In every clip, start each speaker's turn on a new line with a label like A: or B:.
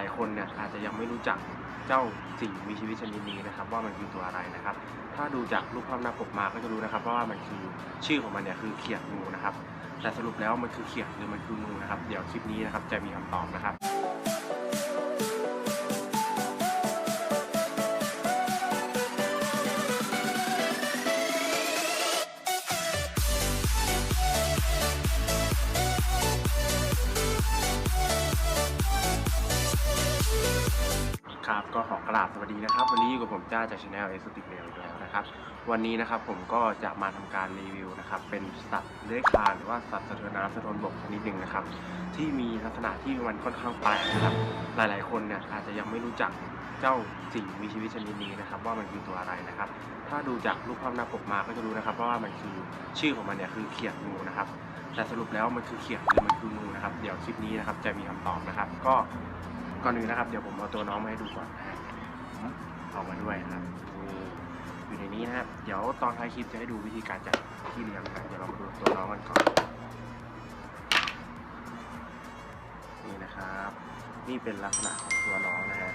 A: ลายๆ คนเนี่ยอาจจะยังไม่รู้จักเจ้าสิ่งมีชีวิตชนิดนี้นะครับ ว่ามันคือตัวอะไรนะครับ ถ้าดูจากรูปภาพหน้าปกมาก็จะรู้นะครับว่ามันคือชื่อของมันเนี่ยคือเขียดงูนะครับ แต่สรุปแล้วมันคือเขียดหรือมันคืองูนะครับ เดี๋ยวคลิปนี้นะครับจะมีคำตอบนะครับ ครับก็ขอกราบสวัสดีนะครับ วันนี้อยู่กับผมจ้าจากช anel เอสติกเนลอีกแล้วนะครับ วันนี้นะครับผมก็จะมาทำการรีวิวนะครับ เป็นสัตว์เลื้อยคลานหรือว่าสัตว์สะเทือนน้ำสะเท้อนบกชนิดหนึ่งนะครับ ที่มีลักษณะที่มันค่อนข้างแปลกนะครับ หลายๆ คนเนี่ยอาจจะยังไม่รู้จักเจ้าสิ่งมีชีวิตชนิดนี้นะครับ ว่ามันคือตัวอะไรนะครับ ถ้าดูจากรูปภาพหน้าปกมาก็จะรู้นะครับว่ามันคือชื่อของมันเนี่ยคือเขียดงูนะครับ แต่สรุปแล้วมันคือเขียดหรือมันคืองูนะครับ เดี๋ยวคลิปนี้นะครับจะมีคำตอบนะครับ ก็ ก่อนอื่นนะครับ เดี๋ยวผมเอาตัวน้องมาให้ดูก่อนนะฮะเอามาด้วยนะครับอยู่ในนี้นะครับ เดี๋ยวตอนท้ายคลิปจะให้ดูวิธีการจัดที่เลี้ยงนะเดี๋ยวเรามาดูตัวน้องกันก่อนนี่นะครับ นี่เป็นลักษณะของตัวน้องนะฮะ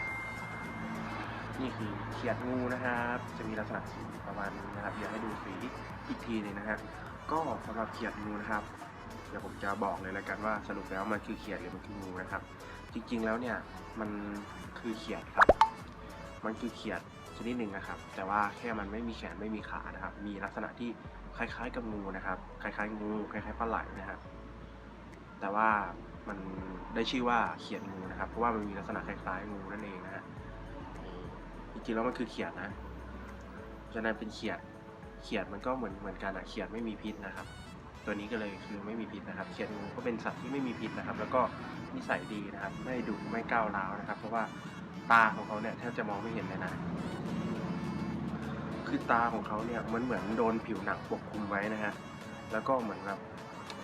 A: นี่คือเขียดงูนะครับ จะมีลักษณะสีประมาณนี้นะครับ เดี๋ยวให้ดูสีอีกทีหนึ่งนะฮะก็สำหรับเขียดงูนะครับ เดี๋ยวผมจะบอกเลยแล้วกันว่าสรุปแล้วมันคือเขียดหรือมันคืองูนะครับ จริงๆแล้วเนี่ยมันคือเขียดครับ มันคือเขียดชนิดหนึ่งนะครับ แต่ว่าแค่มันไม่มีแขนไม่มีขานะครับ มีลักษณะที่คล้ายๆกับงูนะครับ คล้ายๆงูคล้ายๆปลาไหลนะครับ แต่ว่ามันได้ชื่อว่าเขียดงูนะครับ เพราะว่ามันมีลักษณะคล้ายๆงูนั่นเองนะฮะจริงๆแล้วมันคือเขียดนะฉะนั้นเป็นเขียด เขียดมันก็เหมือนเหมือนกันอะเขียดไม่มีพิษนะครับ ตัวนี้ก็เลยคือไม่มีพิษนะครับเขียดงูก็เป็นสัตว์ที่ไม่มีพิษนะครับ แล้วก็นิสัยดีนะครับ ไม่ดุไม่ก้าวร้าวนะครับ เพราะว่าตาของเขาเนี่ยแทบจะมองไม่เห็นเลยนะคือตาของเขาเนี่ยมันเหมือนโดนผิวหนังปกคลุมไว้นะฮะแล้วก็เหมือนแบบ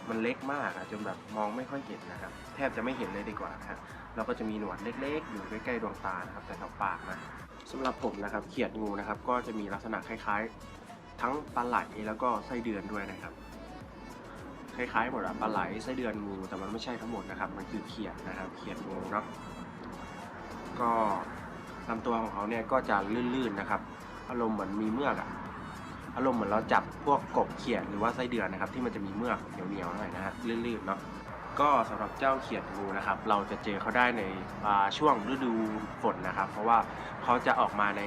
A: มันเล็กมากอะจนแบบมองไม่ค่อยเห็นนะครับ แทบจะไม่เห็นเลยดีกว่านะฮะแล้วก็จะมีหนวดเล็กๆ อยู่ใกล้ๆดวงตานะครับแต่แถวปากนะสำหรับผมนะครับเขียดงูนะครับ ก็จะมีลักษณะคล้ายๆ ทั้งปลาไหลแล้วก็ไส้เดือนด้วยนะครับ คล้ายๆหมดอะปลาไหลไส้เดือนงูแต่มันไม่ใช่ทั้งหมดนะครับ มันคือเขียดนะครับเขียดงูเนาะก็ลำตัวของเขาเนี่ยก็จะลื่นๆนะครับ อารมณ์เหมือนมีเมือกอะอารมณ์เหมือนเราจับพวกกบเขียดหรือว่าไส้เดือนนะครับ ที่มันจะมีเมือกเหนียวๆหน่อยนะฮะลื่นๆเนาะก็สำหรับเจ้าเขียดงูนะครับ เราจะเจอเขาได้ในอ่าช่วงฤดูฝนนะครับ เพราะว่าเขาจะออกมาใน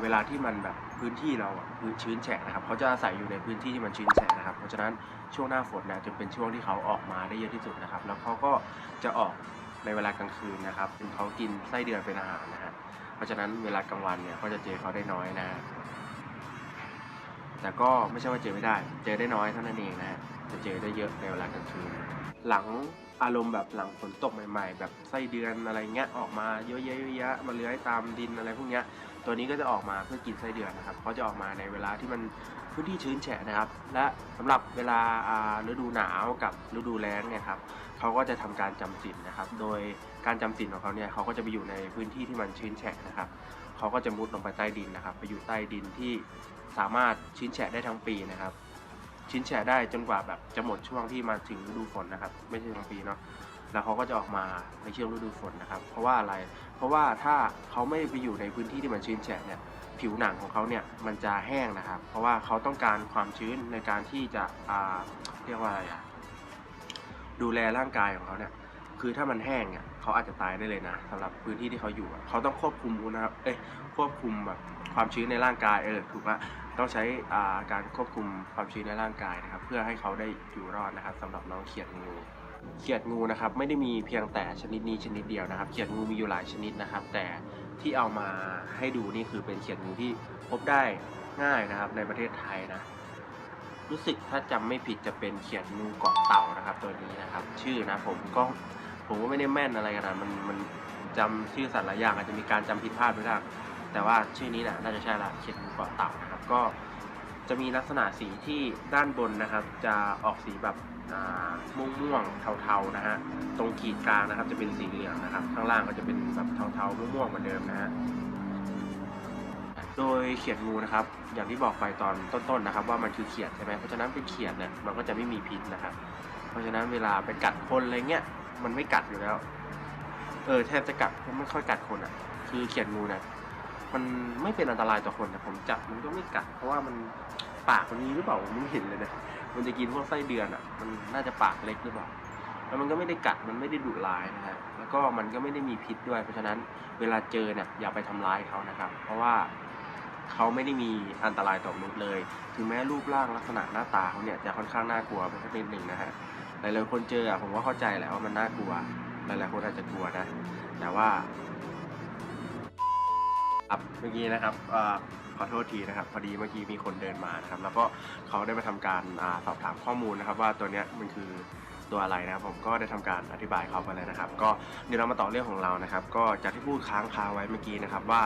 A: เวลาที่มันแบบ พื้นที่เราอะพื้นชื้นแฉะนะครับเขาจะอาศัยอยู่ในพื้นที่ที่มันชื้นแฉะนะครับ เพราะฉะนั้นช่วงหน้าฝนเนี่ยจะเป็นช่วงที่เขาออกมาได้เยอะที่สุดนะครับ แล้วเขาก็จะออกในเวลากลางคืนนะครับซึ่งเขากินไส้เดือนเป็นอาหารนะฮะเพราะฉะนั้นเวลากลางวันเนี่ยก็จะเจอเขาได้น้อยนะแต่ก็ไม่ใช่ว่าเจอไม่ได้ เจอได้น้อยเท่านั้นเองนะฮะจะเจอได้เยอะในเวลากลางคืน หลัง อารมณ์แบบหลังฝนตกใหม่ ๆ แบบไส้เดือนอะไรเงี้ยออกมาเยอะแยะมาเลื้อยตามดินอะไรพวกเนี้ยตัวนี้ก็จะออกมาเพื่อกินไส้เดือนนะครับเขาจะออกมาในเวลาที่มันพื้นที่ชื้นแฉะนะครับ และสำหรับเวลาฤดูหนาวกับฤดูแล้งเนี่ยครับเขาก็จะทำการจำศีลนะครับ โดยการจำศีลของเขาเนี่ยเขาก็จะไปอยู่ในพื้นที่ที่มันชื้นแฉะนะครับเขาก็จะมุดลงไปใต้ดินนะครับ ไปอยู่ใต้ดินที่สามารถชื้นแฉะได้ทั้งปีนะครับ ชื้นแฉะได้จนกว่าแบบจะหมดช่วงที่มาถึงฤดูฝนนะครับ ไม่ใช่ทั้งปีเนาะแล้วเขาก็จะออกมาในช่วงฤดูฝนนะครับ เพราะว่าอะไร เพราะว่าถ้าเขาไม่ไปอยู่ในพื้นที่ที่มันชื้นแฉะเนี่ยผิวหนังของเขาเนี่ยมันจะแห้งนะครับ เพราะว่าเขาต้องการความชื้นในการที่จะอ่าเรียกว่าอะไรอะดูแลร่างกายของเขาเนี่ยคือถ้ามันแห้งเนี่ยเขาอาจจะตายได้เลยนะสำหรับพื้นที่ที่เขาอยู่เขาต้องควบคุมนะครับเอ้ยควบคุมแบบความชื้นในร่างกายเออถูกละ ต้องใช้การควบคุมความชื้นในร่างกายนะครับ เพื่อให้เขาได้อยู่รอดนะครับสำหรับน้องเขียดงูเขียดงูนะครับไม่ได้มีเพียงแต่ชนิดนี้ชนิดเดียวนะครับ เขียดงูมีอยู่หลายชนิดนะครับ แต่ที่เอามาให้ดูนี่คือเป็นเขียดงูที่พบได้ง่ายนะครับ ในประเทศไทยนะรู้สึกถ้าจำไม่ผิดจะเป็นเขียดงูเกาะเต่านะครับ ตัวนี้นะครับ ชื่อนะผมก็ผมก็ไม่ได้แม่นอะไรขนาดนั้นมันมันจำชื่อสัตว์หลายอย่างอาจจะมีการจำผิดพลาดไปบ้าง แต่ว่าชื่อนี้นะน่าจะใช่ละเขียดงูเกาะเต่านะครับ ก็จะมีลักษณะสีที่ด้านบนนะครับ จะออกสีแบบม่วงม่วงๆเทาๆนะฮะ ตรงขีดกลางนะครับ จะเป็นสีเหลืองนะครับ ข้างล่างก็จะเป็นแบบเทาๆม่วงๆเหมือนเดิมนะฮะโดยเขียดงูนะครับ อย่างที่บอกไปตอนต้นๆนะครับ ว่ามันคือเขียดใช่ไหมเพราะฉะนั้นเป็นเขียดเนี่ยมันก็จะไม่มีพิษนะครับ เพราะฉะนั้นเวลาไปกัดคนอะไรเงี้ยมันไม่กัดอยู่แล้ว เออแทบจะกัดไม่ค่อยกัดคนอะ คือเขียดงูเนี่ย มันไม่เป็นอันตรายต่อคนแต่ผมจับมันก็ไม่กัด เพราะว่ามันปากมันมีหรือเปล่าผมไม่เห็นเลยนะมันจะกินพวกไส้เดือนอะ มันน่าจะปากเล็กหรือเปล่าแล้วมันก็ไม่ได้กัดมันไม่ได้ดุร้ายนะฮะแล้วก็มันก็ไม่ได้มีพิษด้วย เพราะฉะนั้นเวลาเจอเนี่ยอย่าไปทำร้ายเขานะครับ เพราะว่าเขาไม่ได้มีอันตรายต่อมนุษย์เลย ถึงแม้รูปร่างลักษณะหน้าตาเขาเนี่ยจะค่อนข้างน่ากลัวไปสักนิดหนึ่งนะฮะหลายๆคนเจออะผมก็เข้าใจแหละว่ามันน่ากลัวหลายๆคนอาจจะกลัวนะ แต่ว่า ครับเมื่อกี้นะครับอขอโทษทีนะครับ พอดีเมื่อกี้มีคนเดินมานะครับ แล้วก็เขาได้มาทำการอสอบถามข้อมูลนะครับ ว่าตัวเนี้ยมันคือตัวอะไรนะครับ ผมก็ได้ทำการอธิบายเขาไปแล้วนะครับ ก็เดี๋ยวเรามาต่อเรื่องของเรานะครับ ก็จากที่พูดค้างคาไว้เมื่อกี้นะครับว่า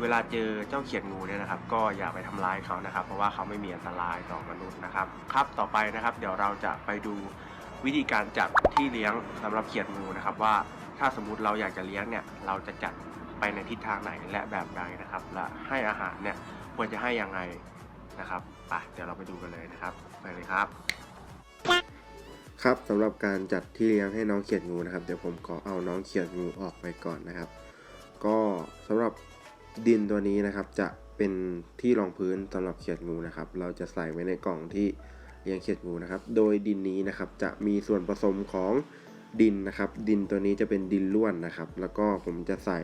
A: เวลาเจอเจ้าเขียดงูเนี่ยนะครับ ก็อย่าไปทำร้ายเขานะครับ เพราะว่าเขาไม่มีอันตรายต่อมนุษย์นะครับ ครับต่อไปนะครับ เดี๋ยวเราจะไปดูวิธีการจัดที่เลี้ยงสำหรับเขียดงูนะครับ ว่าถ้าสมมติเราอยากจะเลี้ยงเนี่ยเราจะจัด ไปในทิศทางไหนและแบบใดนะครับ และให้อาหารเนี่ยควรจะให้ยังไงนะครับไปเดี๋ยวเราไปดูกันเลยนะครับไปเลยครับ
B: ครับสำหรับการจัดที่เลี้ยงให้น้องเขียดงูนะครับ เดี๋ยวผมขอเอาน้องเขียดงูออกไปก่อนนะครับ ก็สำหรับดินตัวนี้นะครับจะเป็นที่รองพื้นสำหรับเขียดงูนะครับ เราจะใส่ไว้ในกล่องที่เลี้ยงเขียดงูนะครับ โดยดินนี้นะครับจะมีส่วนผสมของดินนะครับ ดินตัวนี้จะเป็นดินล้วนนะครับ แล้วก็ผมจะใส่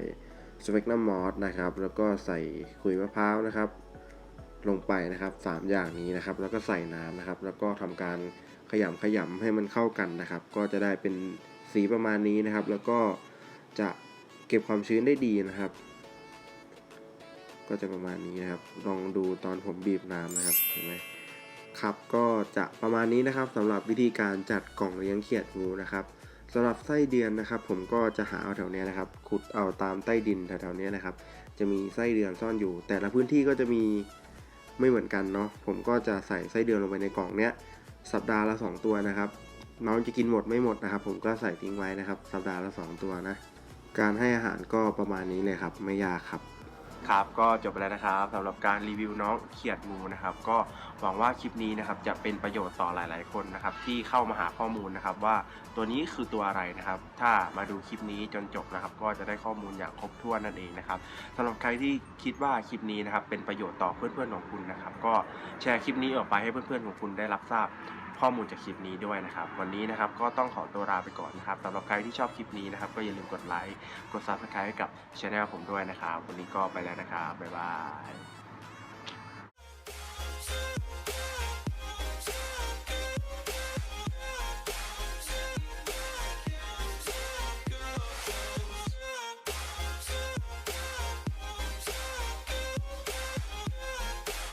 B: สเปกนัมมอสนะครับ แล้วก็ใส่ขุยมะพร้าวนะครับ ลงไปนะครับสามอย่างนี้นะครับ แล้วก็ใส่น้ำนะครับ แล้วก็ทำการขยำขยำให้มันเข้ากันนะครับ ก็จะได้เป็นสีประมาณนี้นะครับ แล้วก็จะเก็บความชื้นได้ดีนะครับ ก็จะประมาณนี้นะครับ ลองดูตอนผมบีบน้ำนะครับเห็นไหมครับก็จะประมาณนี้นะครับสำหรับวิธีการจัดกล่องเลี้ยงเขียดงูนะครับ สำหรับไส้เดือนนะครับ ผมก็จะหาเอาแถวเนี้ยนะครับ ขุดเอาตามใต้ดินแถวๆเนี้ยนะครับ จะมีไส้เดือนซ่อนอยู่ แต่ละพื้นที่ก็จะมีไม่เหมือนกันเนาะผมก็จะใส่ไส้เดือนลงไปในกล่องเนี้ยสัปดาห์ละ 2 ตัวนะครับน้องจะกินหมดไม่หมดนะครับ ผมก็ใส่ทิ้งไว้นะครับ สัปดาห์ละ 2 ตัวนะ การให้อาหารก็ประมาณนี้เลยครับ ไม่ยากครับ
A: ครับก็จบไปแล้วนะครับสำหรับการรีวิวน้องเขียดงูนะครับ ก็หวังว่าคลิปนี้นะครับจะเป็นประโยชน์ต่อหลาย ๆ คนนะครับที่เข้ามาหาข้อมูลนะครับ ว่าตัวนี้คือตัวอะไรนะครับ ถ้ามาดูคลิปนี้จนจบนะครับ ก็จะได้ข้อมูลอย่างครบถ้วนนั่นเองนะครับสำหรับใครที่คิดว่าคลิปนี้นะครับเป็นประโยชน์ต่อเพื่อน ๆ ของคุณนะครับ ก็แชร์คลิปนี้ออกไปให้เพื่อน ๆ ของคุณได้รับทราบ ข้อมูลจากคลิปนี้ด้วยนะครับ วันนี้นะครับก็ต้องขอตัวลาไปก่อนนะครับสำหรับใครที่ชอบคลิปนี้นะครับ ก็อย่าลืมกดไลค์กด subscribe ให้กับช anel ผมด้วยนะครับ วันนี้ก็ไปแล้วนะครับบ๊ายบาย